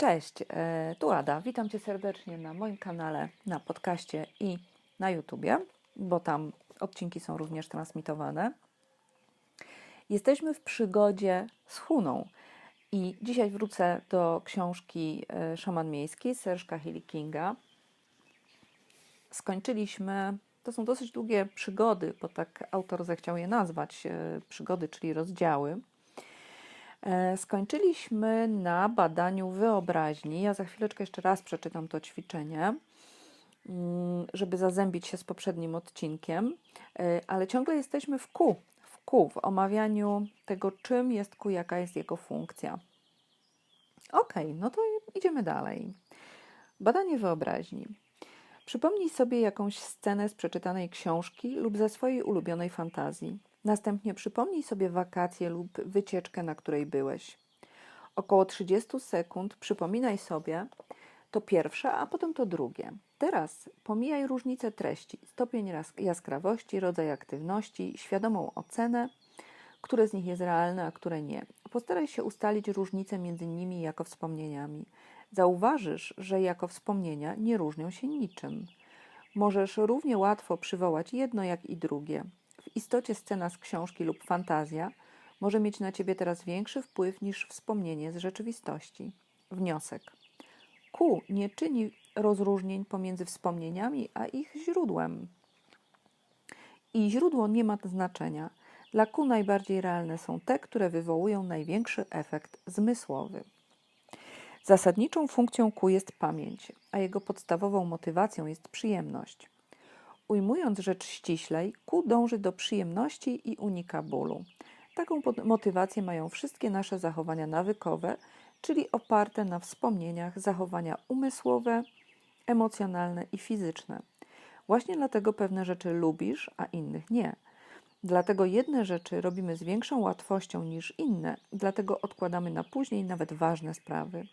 Cześć, e, tu Ada. Witam Cię serdecznie na moim kanale, na podcaście i na YouTubie, bo tam odcinki są również transmitowane. Jesteśmy w przygodzie z Huną i dzisiaj wrócę do książki e, Szaman Miejski Serżka Hilly Kinga. Skończyliśmy, to są dosyć długie przygody, bo tak autor zechciał je nazwać, e, przygody, czyli rozdziały. E, Skończyliśmy na badaniu wyobraźni. Ja za chwileczkę jeszcze raz przeczytam to ćwiczenie, mm, żeby zazębić się z poprzednim odcinkiem, E, ale ciągle jesteśmy w Q, w Q, w omawianiu tego, czym jest Q, jaka jest jego funkcja. Ok, no to idziemy dalej. Badanie wyobraźni. Przypomnij sobie jakąś scenę z przeczytanej książki lub ze swojej ulubionej fantazji. Następnie przypomnij sobie wakacje lub wycieczkę, na której byłeś. Około 30 sekund przypominaj sobie to pierwsze, a potem to drugie. Teraz pomijaj różnice treści, stopień jas- jaskrawości, rodzaj aktywności, świadomą ocenę, które z nich jest realne, a które nie. Postaraj się ustalić różnice między nimi jako wspomnieniami. Zauważysz, że jako wspomnienia nie różnią się niczym. Możesz równie łatwo przywołać jedno, jak i drugie. W istocie scena z książki lub fantazja może mieć na ciebie teraz większy wpływ niż wspomnienie z rzeczywistości. Wniosek. Q nie czyni rozróżnień pomiędzy wspomnieniami a ich źródłem. I źródło nie ma znaczenia. Dla Q najbardziej realne są te, które wywołują największy efekt zmysłowy. Zasadniczą funkcją Q jest pamięć, a jego podstawową motywacją jest przyjemność. Ujmując rzecz ściślej, Q dąży do przyjemności i unika bólu. Taką motywację mają wszystkie nasze zachowania nawykowe, czyli oparte na wspomnieniach zachowania umysłowe, emocjonalne i fizyczne. Właśnie dlatego pewne rzeczy lubisz, a innych nie. Dlatego jedne rzeczy robimy z większą łatwością niż inne, dlatego odkładamy na później nawet ważne sprawy.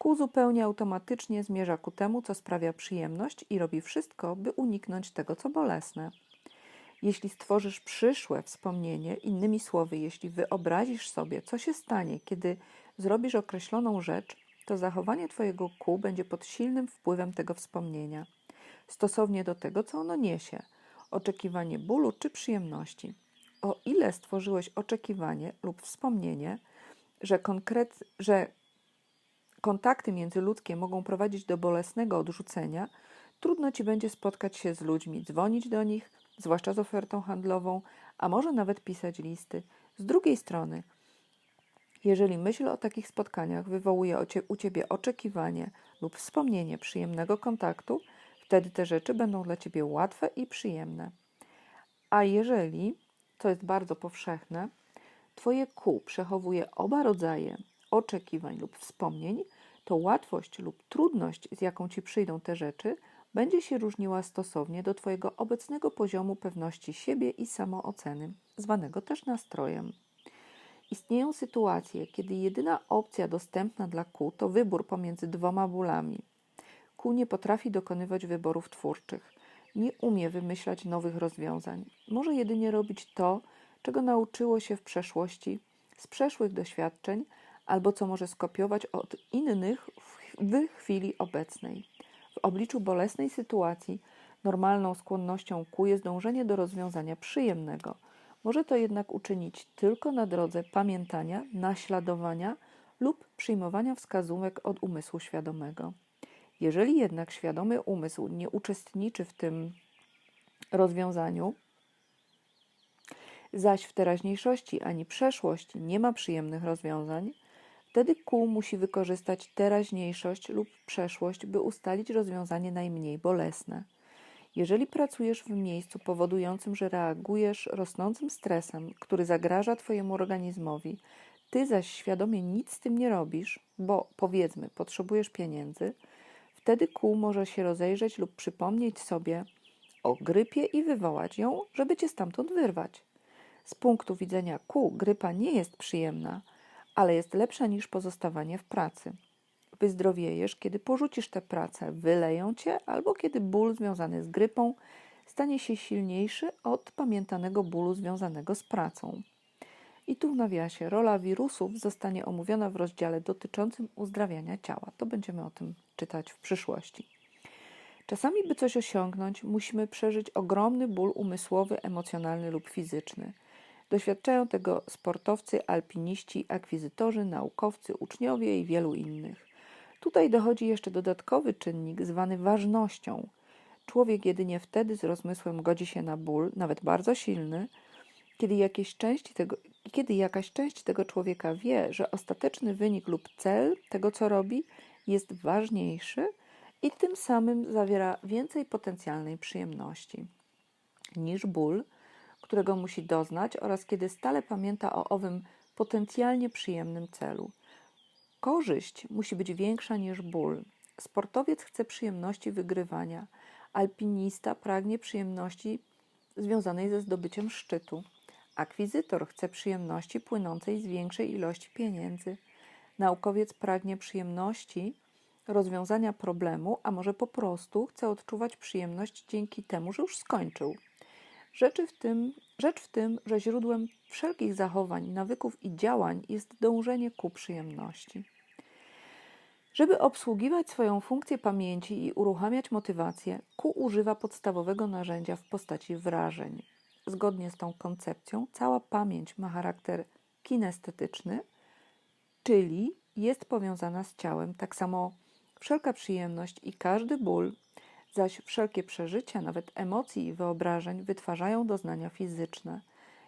Ku zupełnie automatycznie zmierza ku temu, co sprawia przyjemność i robi wszystko, by uniknąć tego, co bolesne. Jeśli stworzysz przyszłe wspomnienie, innymi słowy, jeśli wyobrazisz sobie, co się stanie, kiedy zrobisz określoną rzecz, to zachowanie Twojego ku będzie pod silnym wpływem tego wspomnienia, stosownie do tego, co ono niesie oczekiwanie bólu czy przyjemności. O ile stworzyłeś oczekiwanie lub wspomnienie, że, konkret, że kontakty międzyludzkie mogą prowadzić do bolesnego odrzucenia, trudno ci będzie spotkać się z ludźmi, dzwonić do nich, zwłaszcza z ofertą handlową, a może nawet pisać listy. Z drugiej strony, jeżeli myśl o takich spotkaniach wywołuje u ciebie oczekiwanie lub wspomnienie przyjemnego kontaktu, wtedy te rzeczy będą dla ciebie łatwe i przyjemne. A jeżeli, co jest bardzo powszechne, Twoje kół przechowuje oba rodzaje oczekiwań lub wspomnień, to łatwość lub trudność, z jaką ci przyjdą te rzeczy, będzie się różniła stosownie do Twojego obecnego poziomu pewności siebie i samooceny, zwanego też nastrojem. Istnieją sytuacje, kiedy jedyna opcja dostępna dla kół to wybór pomiędzy dwoma bólami. Kół nie potrafi dokonywać wyborów twórczych, nie umie wymyślać nowych rozwiązań. Może jedynie robić to, czego nauczyło się w przeszłości, z przeszłych doświadczeń, albo co może skopiować od innych w, chwili obecnej. W obliczu bolesnej sytuacji normalną skłonnością ku jest dążenie do rozwiązania przyjemnego. Może to jednak uczynić tylko na drodze pamiętania, naśladowania lub przyjmowania wskazówek od umysłu świadomego. Jeżeli jednak świadomy umysł nie uczestniczy w tym rozwiązaniu, zaś w teraźniejszości ani przeszłości nie ma przyjemnych rozwiązań, wtedy kół musi wykorzystać teraźniejszość lub przeszłość, by ustalić rozwiązanie najmniej bolesne. Jeżeli pracujesz w miejscu powodującym, że reagujesz rosnącym stresem, który zagraża Twojemu organizmowi, ty zaś świadomie nic z tym nie robisz, bo powiedzmy, potrzebujesz pieniędzy, wtedy kół może się rozejrzeć lub przypomnieć sobie o grypie i wywołać ją, żeby cię stamtąd wyrwać. Z punktu widzenia kół grypa nie jest przyjemna, ale jest lepsza niż pozostawanie w pracy. Wyzdrowiejesz, kiedy porzucisz tę pracę, wyleją cię, albo kiedy ból związany z grypą stanie się silniejszy od pamiętanego bólu związanego z pracą. I tu w nawiasie rola wirusów zostanie omówiona w rozdziale dotyczącym uzdrawiania ciała. To będziemy o tym czytać w przyszłości. Czasami, by coś osiągnąć, musimy przeżyć ogromny ból umysłowy, emocjonalny lub fizyczny. Doświadczają tego sportowcy, alpiniści, akwizytorzy, naukowcy, uczniowie i wielu innych. Tutaj dochodzi jeszcze dodatkowy czynnik zwany ważnością. Człowiek jedynie wtedy z rozmysłem godzi się na ból, nawet bardzo silny, kiedy, jakieś części tego, kiedy jakaś część tego człowieka wie, że ostateczny wynik lub cel tego, co robi, jest ważniejszy i tym samym zawiera więcej potencjalnej przyjemności niż ból, którego musi doznać, oraz kiedy stale pamięta o owym potencjalnie przyjemnym celu. Korzyść musi być większa niż ból. Sportowiec chce przyjemności wygrywania, alpinista pragnie przyjemności związanej ze zdobyciem szczytu. Akwizytor chce przyjemności płynącej z większej ilości pieniędzy. Naukowiec pragnie przyjemności rozwiązania problemu, a może po prostu chce odczuwać przyjemność dzięki temu, że już skończył. Rzeczy w tym, rzecz w tym, że źródłem wszelkich zachowań, nawyków i działań jest dążenie ku przyjemności. Żeby obsługiwać swoją funkcję pamięci i uruchamiać motywację, Q używa podstawowego narzędzia w postaci wrażeń. Zgodnie z tą koncepcją, cała pamięć ma charakter kinestetyczny, czyli jest powiązana z ciałem. Tak samo wszelka przyjemność i każdy ból, zaś wszelkie przeżycia, nawet emocji i wyobrażeń, wytwarzają doznania fizyczne.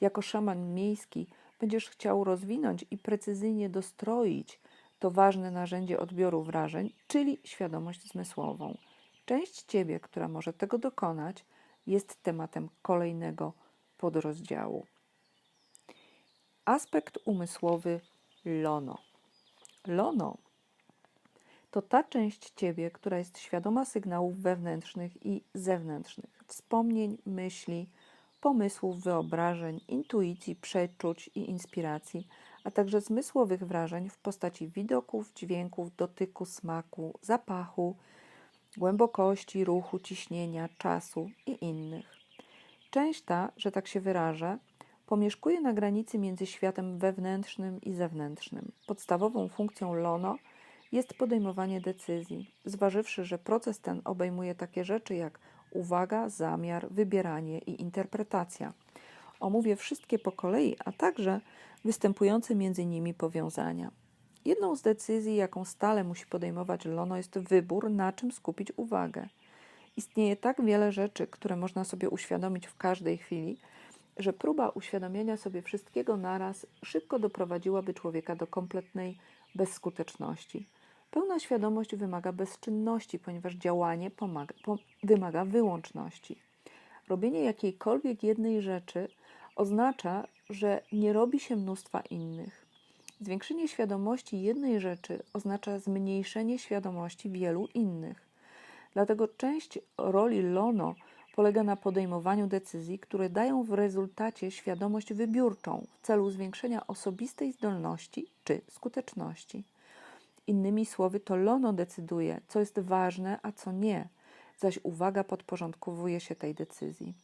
Jako szaman miejski będziesz chciał rozwinąć i precyzyjnie dostroić to ważne narzędzie odbioru wrażeń, czyli świadomość zmysłową. Część ciebie, która może tego dokonać, jest tematem kolejnego podrozdziału. Aspekt umysłowy Lono. Lono to ta część ciebie, która jest świadoma sygnałów wewnętrznych i zewnętrznych, wspomnień, myśli, pomysłów, wyobrażeń, intuicji, przeczuć i inspiracji, a także zmysłowych wrażeń w postaci widoków, dźwięków, dotyku, smaku, zapachu, głębokości, ruchu, ciśnienia, czasu i innych. Część ta, że tak się wyrażę, pomieszkuje na granicy między światem wewnętrznym i zewnętrznym. Podstawową funkcją LONO jest podejmowanie decyzji, zważywszy, że proces ten obejmuje takie rzeczy jak uwaga, zamiar, wybieranie i interpretacja. Omówię wszystkie po kolei, a także występujące między nimi powiązania. Jedną z decyzji, jaką stale musi podejmować Lono, jest wybór, na czym skupić uwagę. Istnieje tak wiele rzeczy, które można sobie uświadomić w każdej chwili, że próba uświadomienia sobie wszystkiego naraz szybko doprowadziłaby człowieka do kompletnej bezskuteczności. Pełna świadomość wymaga bezczynności, ponieważ działanie pomaga, po, wymaga wyłączności. Robienie jakiejkolwiek jednej rzeczy oznacza, że nie robi się mnóstwa innych. Zwiększenie świadomości jednej rzeczy oznacza zmniejszenie świadomości wielu innych. Dlatego część roli Lono polega na podejmowaniu decyzji, które dają w rezultacie świadomość wybiórczą w celu zwiększenia osobistej zdolności czy skuteczności. Innymi słowy, to Lono decyduje, co jest ważne, a co nie, zaś uwaga podporządkowuje się tej decyzji.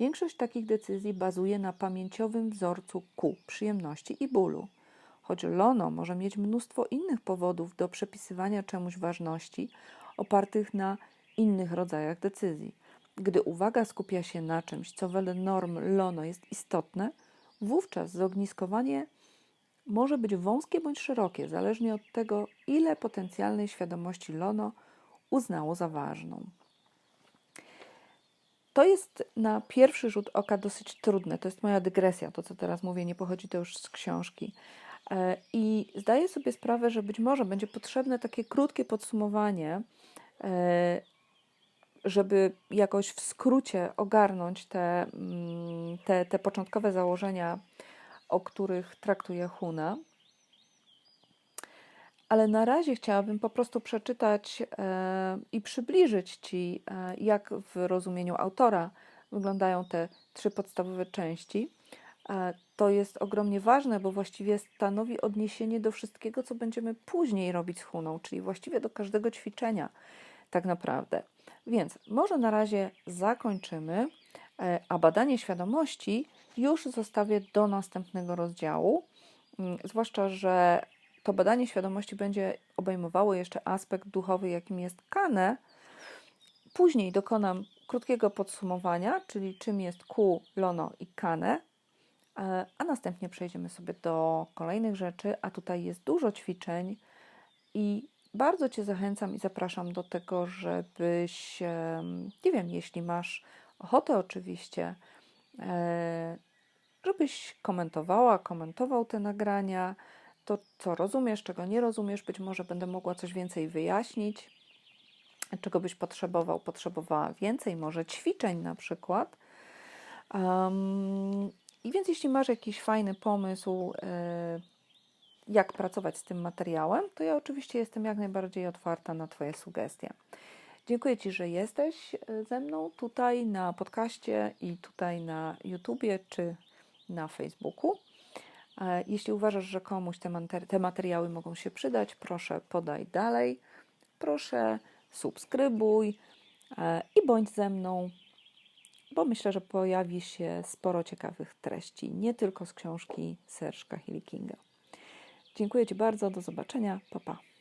Większość takich decyzji bazuje na pamięciowym wzorcu Q, przyjemności i bólu. Choć Lono może mieć mnóstwo innych powodów do przepisywania czemuś ważności, opartych na innych rodzajach decyzji. Gdy uwaga skupia się na czymś, co wedle norm Lono jest istotne, wówczas zogniskowanie może być wąskie bądź szerokie, zależnie od tego, ile potencjalnej świadomości Lono uznało za ważną. To jest na pierwszy rzut oka dosyć trudne. To jest moja dygresja. To, co teraz mówię, nie pochodzi to już z książki. E, I zdaję sobie sprawę, że być może będzie potrzebne takie krótkie podsumowanie, e, żeby jakoś w skrócie ogarnąć te, mm, te, te początkowe założenia, o których traktuje Huna. Ale na razie chciałabym po prostu przeczytać e, i przybliżyć Ci, e, jak w rozumieniu autora wyglądają te trzy podstawowe części. E, to jest ogromnie ważne, bo właściwie stanowi odniesienie do wszystkiego, co będziemy później robić z Huną, czyli właściwie do każdego ćwiczenia, tak naprawdę. Więc może na razie zakończymy, a badanie świadomości już zostawię do następnego rozdziału. Mm, Zwłaszcza, że to badanie świadomości będzie obejmowało jeszcze aspekt duchowy, jakim jest kane. Później dokonam krótkiego podsumowania, czyli czym jest ku, lono i kane, e, a następnie przejdziemy sobie do kolejnych rzeczy, a tutaj jest dużo ćwiczeń i bardzo Cię zachęcam i zapraszam do tego, żebyś, nie wiem, jeśli masz ochotę oczywiście, e, żebyś komentowała, komentował te nagrania, to co rozumiesz, czego nie rozumiesz, być może będę mogła coś więcej wyjaśnić, czego byś potrzebował, potrzebowała więcej, może ćwiczeń na przykład. Um, I więc jeśli masz jakiś fajny pomysł, e, jak pracować z tym materiałem, to ja oczywiście jestem jak najbardziej otwarta na Twoje sugestie. Dziękuję Ci, że jesteś e, ze mną tutaj na podcaście i tutaj na YouTubie czy na Facebooku. E, Jeśli uważasz, że komuś te, mater- te materiały mogą się przydać, proszę podaj dalej. Proszę subskrybuj e, i bądź ze mną, bo myślę, że pojawi się sporo ciekawych treści, nie tylko z książki Serge Kahili Kinga. Dziękuję Ci bardzo, do zobaczenia, pa pa.